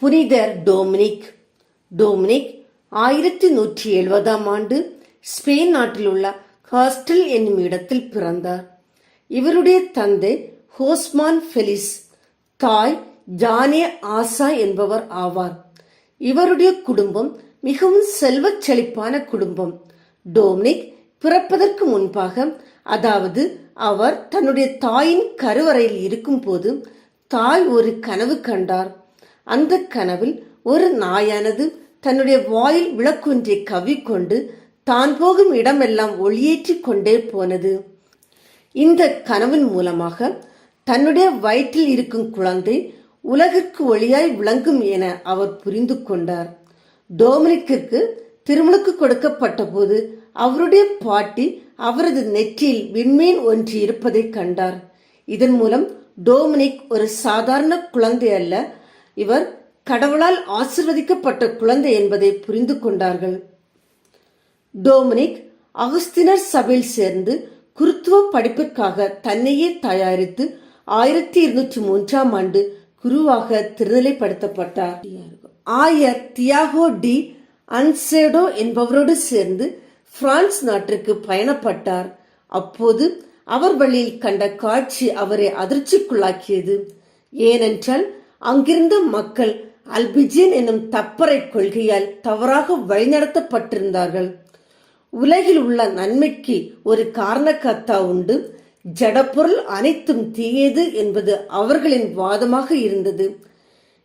புனிதர் Dominic. Dominic ஆயிரத்தி நூற்றி எழுபதாம் ஆண்டு ஸ்பெயின் நாட்டில் உள்ள ஹாஸ்டல் என்னும் இடத்தில் பிறந்தார். இவருடைய தந்தை ஹோஸ்மான் ஃபெலிஸ் தாய் ஜானே ஆசா என்பவர் ஆவார். இவருடைய குடும்பம் மிகவும் செல்வச் செழிப்பான குடும்பம். டோமினிக் பிறப்பதற்கு முன்பாக அதாவது அவர் தன்னுடைய தாயின் கருவறையில் இருக்கும்போது தாய் ஒரு கனவு கண்டார். அந்த கனவில் ஒரு நாயானது தன்னுடைய வாயில் விளக்கொன்றை கவ்விக்கொண்டு தான் போகும் இடமெல்லாம் ஒளியேற்றிக் கொண்டே போனது. இந்த கனவின் மூலமாக தன்னுடைய வயிற்றில் இருக்கும் குழந்தை உலகிற்கு ஒளியாய் விளங்கும் என அவர் புரிந்து கொண்டார். டோமினிக்கிற்கு திருமணுக்கு கொடுக்கப்பட்ட போது அவருடைய பாட்டி அவரது நெற்றியில் விண்மீன் ஒன்று இருப்பதை கண்டார். இதன் மூலம் டோமினிக் ஒரு சாதாரண குழந்தை அல்ல இவர் கடவுளால் ஆசிர்வதிக்கப்பட்ட குழந்தை என்பதை புரிந்து கொண்டார்கள். டோமினிக் அகஸ்தினர் சபையில் சேர்ந்து குருத்துவ படிப்பிற்காக தன்னையே தயாரித்து ஆயிரத்தி இருநூற்றி மூன்றாம் ஆண்டு குருவாக திருநிலைப்படுத்தப்பட்டார். ஆயர் தியாகோ டி அன்சேடோ என்பவரோடு சேர்ந்து பிரான்ஸ் நாட்டிற்கு பயணப்பட்டார். அப்போது அவர் வழியில் கண்ட காட்சி அவரை அதிர்ச்சிக்குள்ளாக்கியது. ஏனென்றால் அங்கிருந்த மக்கள் அல்பிஜின் என்னும் தப்பறை கொள்கையால் தவறாக வழிநடத்தப்பட்டிருந்தார்கள். உலகில் உள்ள நன்மைக்கு ஒரு காரணக்கத்தா உண்டு. ஜடப்பொருள் அனைத்தும் தீயது என்பது அவர்களின் வாதமாக இருந்தது.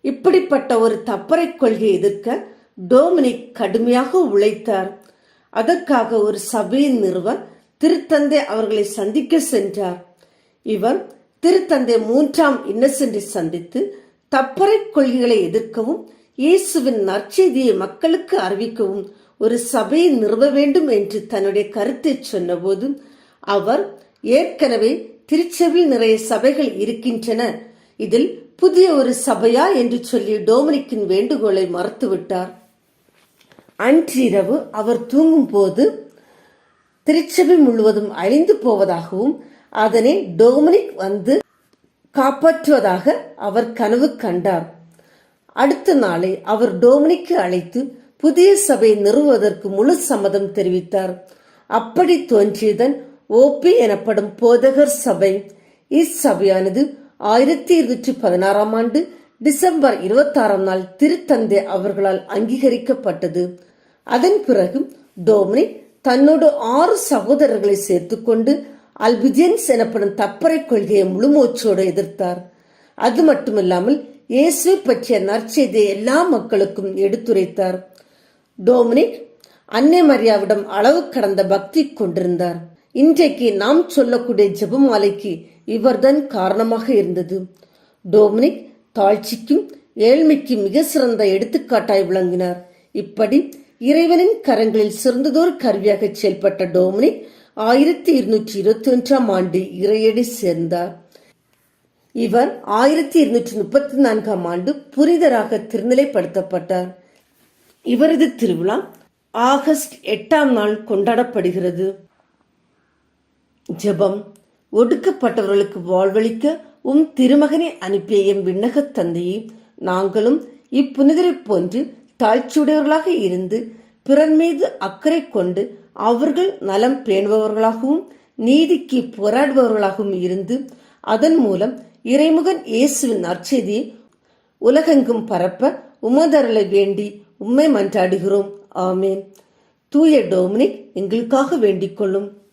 இப்படிப்பட்ட ஒரு தப்பறை கொள்கையை எதிர்க்க டோமினிக் கடுமையாக உழைத்தார். அதற்காக ஒரு சபையை நிறுவ திருத்தந்தை அவர்களை சந்திக்க சென்றார். இவர் திருத்தந்தை மூன்றாம் இன்னசென்டை சந்தித்து தப்பறை கொள்கைகளை எதிர்க்கவும் இயேசுவின் நற்செய்தியை மக்களுக்கு அறிவிக்கவும் ஒரு சபையை நிறுவ வேண்டும் என்று தன்னுடைய கருத்தை சொன்னபோது அவர் ஏற்கனவே திருச்செவில் நிறைய சபைகள் இருக்கின்றன. இதில் புதிய ஒரு சபையா என்று சொல்லி டோமினிக்கின் வேண்டுகோளை மறுத்துவிட்டார். அன்றிரவு அவர் தூங்கும் போது திருச்சபை முழுவதும் அழிந்து போவதாகவும் அதனை டோமினிக் வந்து காப்பாற்றுவதாக அவர் கனவு கண்டார். அடுத்த நாளை அவர் டோமினிக்கு அழைத்து புதிய சபை நிறுவுவதற்கு முழு சம்மதம் தெரிவித்தார். அப்படி தோன்றியதன் ஓபி எனப்படும் போதகர் சபை. இச்சபையானது ஆயிரத்தி இருநூற்றி பதினாறாம் ஆண்டு டிசம்பர் இருபத்தாறாம் நாள் திருத்தந்தை அவர்களால் அங்கீகரிக்கப்பட்டது. அதன் பிறகு டோமினிக் தன்னோடு ஆறு சகோதரர்களை சேர்த்துக்கொண்டு அல்பிஜென்ஸ் எனப்படும் தப்பறை கொள்கையை முழுமூச்சோடு எதிர்த்தார். அது மட்டுமில்லாமல் இயேசுவை பற்றிய நற்செய்தியை எல்லா மக்களுக்கும் எடுத்துரைத்தார். டோமினிக் அன்னை மரியாவிடம் அளவு கடந்த பக்தி கொண்டிருந்தார். இன்றைக்கு நாம் சொல்லக்கூடிய ஜெபமாலைக்கு இவர்தான் காரணமாக இருந்தது. டோமினிக் தாழ்ச்சிக்கும் ஏழ்மைக்கும் மிக சிறந்த எடுத்துக்காட்டாய் விளங்கினார். இப்படி இறைவனின் கரங்களில் சிறந்ததோர் கருவியாக செயல்பட்ட டோமினிக் ஆயிரத்தி இருநூற்றி இருபத்தி ஒன்றாம் ஆண்டு இறையடி சேர்ந்தார். இவர் ஆயிரத்தி இருநூற்றி முப்பத்தி நான்காம் ஆண்டு புனிதராக திருநிலைப்படுத்தப்பட்டார். இவரது திருவிழா ஆகஸ்ட் எட்டாம் நாள் கொண்டாடப்படுகிறது. ஜெபம் ஒடுக்கப்பட்டவர்களுக்கு வாழ்வளிக்க உம் திருமகனை அனுப்பிய எம் விண்ணகத் தந்தையை நாங்களும் இப்புனிதரை போன்று தாழ்ச்சியுடையவர்களாக இருந்து பிறர் மீது அக்கறை கொண்டு அவர்கள் நலம் பேணுபவர்களாகவும் நீதிக்கு போராடுபவர்களாகவும் இருந்து அதன் மூலம் இறைமுகன் இயேசுவின் நற்செய்தியை உலகெங்கும் பரப்ப உமதரலை வேண்டி உம்மை மன்றாடுகிறோம். ஆமேன். தூய டோமினிக் எங்களுக்காக வேண்டிக் கொள்ளும்.